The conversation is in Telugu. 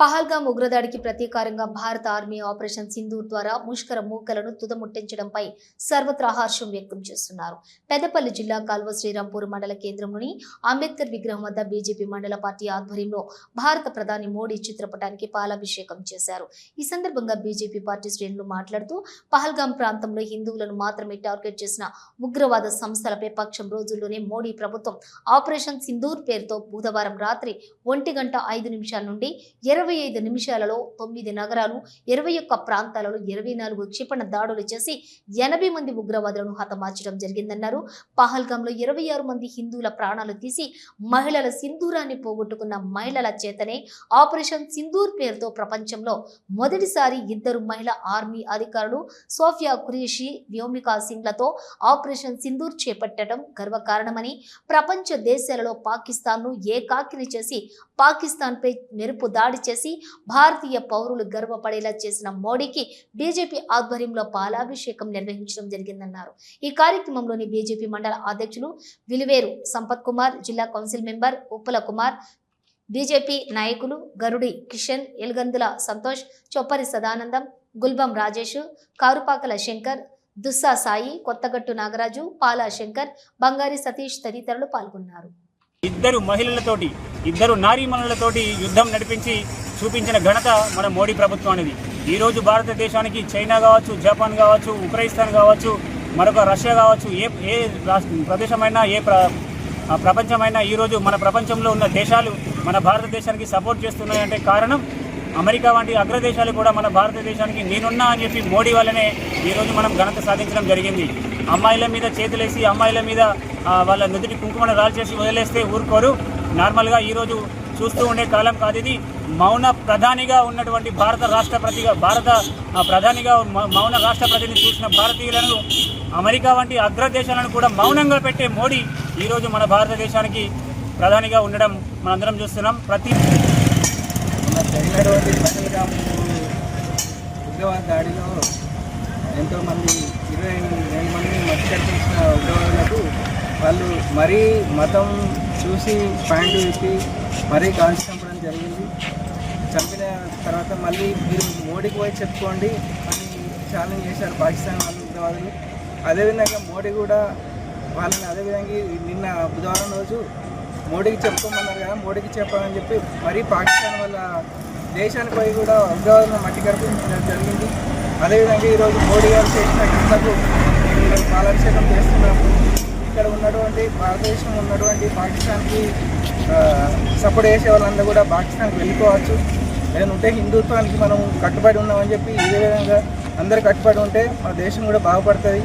పహల్గామ్ ఉగ్రదాడికి ప్రతీకారంగా భారత ఆర్మీ ఆపరేషన్ సింధూర్ ద్వారా ముష్కర మూకలను తుదముట్టించడంపై సర్వత్రా హర్షం వ్యక్తం చేస్తున్నారు. పెద్దపల్లి జిల్లా కాల్వ శ్రీరాంపూర్ మండల కేంద్రంలోని అంబేద్కర్ విగ్రహం వద్ద బీజేపీ మండల పార్టీ ఆధ్వర్యంలో భారత ప్రధాని మోడీ చిత్రపటానికి పాలాభిషేకం చేశారు. ఈ సందర్భంగా బీజేపీ పార్టీ శ్రేణులు మాట్లాడుతూ పహల్గామ్ ప్రాంతంలో హిందువులను మాత్రమే టార్గెట్ చేసిన ఉగ్రవాద సంస్థలపై పక్షం రోజుల్లోనే మోడీ ప్రభుత్వం ఆపరేషన్ సింధూర్ పేరుతో బుధవారం రాత్రి ఒంటి గంట ఐదు నిమిషాల నుండి ఇరవై ఇరవై ఐదు నిమిషాలలో తొమ్మిది నగరాలు ఇరవై ఒక్క ప్రాంతాలలో ఇరవై నాలుగు క్షిపణ దాడులు చేసి ఎనభై మంది ఉగ్రవాదులను హతమార్చడం జరిగిందన్నారు. పహల్గాంలో ఇరవై ఆరు మంది హిందువుల ప్రాణాలు తీసి మహిళల సింధూరాన్ని పోగొట్టుకున్న మహిళల చేతనే ఆపరేషన్ సింధూర్ పేరుతో ప్రపంచంలో మొదటిసారి ఇద్దరు మహిళ ఆర్మీ అధికారులు సోఫియా ఖురేషి వ్యోమికా సింగ్లతో ఆపరేషన్ సింధూర్ చేపట్టడం గర్వకారణమని ప్రపంచ దేశాలలో పాకిస్తాన్ను ఏకాకిని చేసి పాకిస్తాన్పై మెరుపు దాడి చేసి భారతీయ పౌరులు గర్వపడేలా చేసిన మోడీకి బీజేపీ ఆధ్వర్యంలో పాలాభిషేకం నిర్వహించడం జరిగిందన్నారు. ఈ కార్యక్రమంలోని బీజేపీ మండల అధ్యక్షులు విలువేరు సంపత్ కుమార్ జిల్లా council member Uppala Kumar BJP నాయకులు గరుడి కిషన్ ఎల్గందుల సంతోష్ చొప్పరి సదానందం గుల్బం రాజేష్ కారుపాకల శంకర్ దుస్సా సాయి కొత్తగట్టు నాగరాజు పాలా శంకర్ బంగారి సతీష్ తదితరులు పాల్గొన్నారు. ఇద్దరు మహిళలతోటి ఇద్దరు నారీమణులతోటి యుద్ధం నడిపించి చూపించిన ఘనత మన మోడీ ప్రభుత్వానిది ఈరోజు భారతదేశానికి చైనా కావచ్చు జపాన్ కావచ్చు ఉక్రైస్తాన్ కావచ్చు మరొక రష్యా కావచ్చు ఏ ఏ ప్రదేశమైనా ఏ ప్ర ప్రపంచమైనా ఈరోజు మన ప్రపంచంలో ఉన్న దేశాలు మన భారతదేశానికి సపోర్ట్ చేస్తున్నాయంటే కారణం అమెరికా వంటి అగ్రదేశాలు కూడా మన భారతదేశానికి నేనున్నా అని చెప్పి మోడీ వల్లనే ఈరోజు మనం ఘనత సాధించడం జరిగింది. అమ్మాయిల మీద చేతులేసి అమ్మాయిల మీద వాళ్ళ నుదుటి కుంకుమను రాల్చేసి వదిలేస్తే ఊరుకోరు. నార్మల్గా ఈరోజు చూస్తూ ఉండే కాలం కాదు ఇది. మౌన ప్రధానిగా ఉన్నటువంటి భారత రాష్ట్రపతిగా భారత ప్రధానిగా మ- మౌన రాష్ట్రపతిని చూసిన భారతీయులను అమెరికా వంటి అగ్రదేశాలను కూడా మౌనంగా పెట్టే మోడీ ఈరోజు మన భారతదేశానికి ప్రధానిగా ఉండడం మనందరం చూస్తున్నాం. ప్రతి ఉగ్రవాద దాడిలో ఎంతోమంది ఇరవై ఎనిమిది వేల మందిని మట్టి ఉగ్రవాదులకు వాళ్ళు మరీ మతం చూసి పాయింట్ విప్పి మరీ కాల్చి చంపిన తర్వాత మళ్ళీ మీరు మోడీకి పోయి చెప్పుకోండి అని ఛాలెంజ్ చేశారు పాకిస్తాన్ వాళ్ళు ఉగ్రవాదులు. అదేవిధంగా మోడీ కూడా వాళ్ళని అదేవిధంగా నిన్న బుధవారం రోజు మోడీకి చెప్పుకోమన్నారు కదా మోడీకి చెప్పాలని చెప్పి మరీ పాకిస్తాన్ వాళ్ళ దేశానికి పోయి కూడా ఉగ్రవాదులను మట్టి కనిపించడం జరిగింది. అదేవిధంగా ఈరోజు మోడీ గారు చేసిన హింసకు మేము పాలాభిషేకం చేస్తున్నాము ఇక్కడ ఉన్నటువంటి భారతదేశం ఉన్నటువంటి పాకిస్తాన్కి సపోర్ట్ చేసే వాళ్ళందరూ కూడా పాకిస్తాన్కి వెళ్ళిపోవచ్చు. ఏదైనా ఉంటే హిందుత్వానికి మనం కట్టుబడి ఉన్నామని చెప్పి ఇదే విధంగా అందరు కట్టుబడి ఉంటే మన దేశం కూడా బాగుపడుతుంది.